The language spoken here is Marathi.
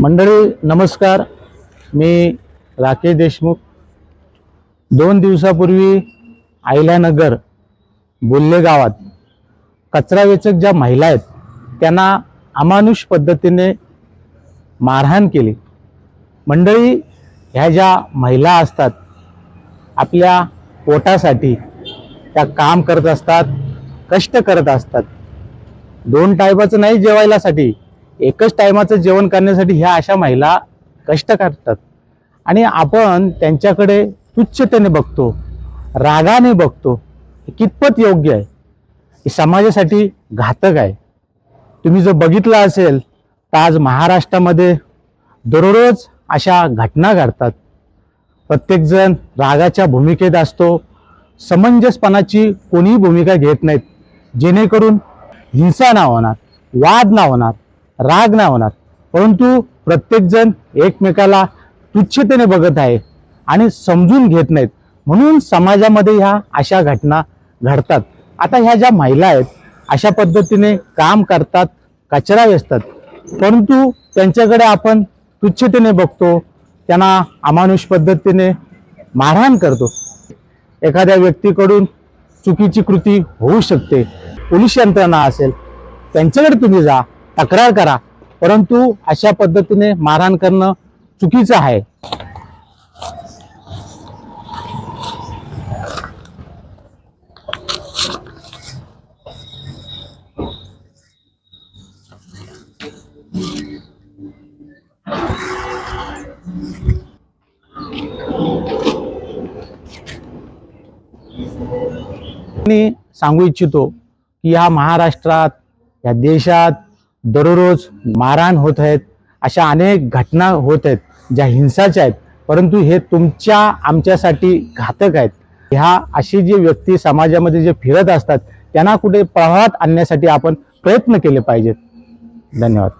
मंडळी नमस्कार. मी राकेश देशमुख. दोन दिवसापूर्वी आयलानगर बोल्ले गावात कचरा वेचक ज्या महिला आहेत त्यांना अमानुष पद्धतीने मारहाण केली. मंडळी ह्या ज्या महिला असतात आपल्या पोटासाठी त्या काम करत असतात कष्ट करत असतात. दोन टायमाचं नाही जेवायलासाठी एकच टायमाचं जेवण करण्यासाठी ह्या अशा महिला कष्ट करतात. आणि आपण त्यांच्याकडे तुच्छतेने बघतो रागाने बघतो हे कितपत योग्य आहे? हे समाजासाठी घातक आहे. तुम्ही जर बघितलं असेल तर आज महाराष्ट्रामध्ये दररोज अशा घटना घडतात. प्रत्येकजण रागाच्या भूमिकेत असतो समंजसपणाची कोणीही भूमिका घेत नाहीत. जेणेकरून हिंसा ना होणार वाद ना होणार. राग नाही होणार. परंतु प्रत्येकजण एकमेकाला तुच्छतेने बघत आहे आणि समजून घेत नाहीत. म्हणून समाजामध्ये ह्या अशा घटना घडतात. आता ह्या ज्या महिला आहेत अशा पद्धतीने काम करतात कचरा वेचतात. परंतु त्यांच्याकडे आपण तुच्छतेने बघतो त्यांना अमानुष पद्धतीने मारहाण करतो. एखाद्या व्यक्तीकडून चुकीची कृती होऊ शकते. पोलीस यंत्रणा असेल त्यांच्याकडे तुम्ही जा. तक्रार करा. परंतु अशा पद्धतीने मारहाण करणं चुकीचं आहे. मी सांगू इच्छितो की या महाराष्ट्रात या देशात दररोज मारहाण होत आहेत अशा अनेक घटना होत आहेत ज्या हिंसाच्या आहेत. परंतु हे तुमच्या आमच्यासाठी घातक आहेत. ह्या अशी जी व्यक्ती समाजामध्ये जे फिरत असतात त्यांना कुठे प्रवाहात आणण्यासाठी आपण प्रयत्न केले पाहिजेत. धन्यवाद.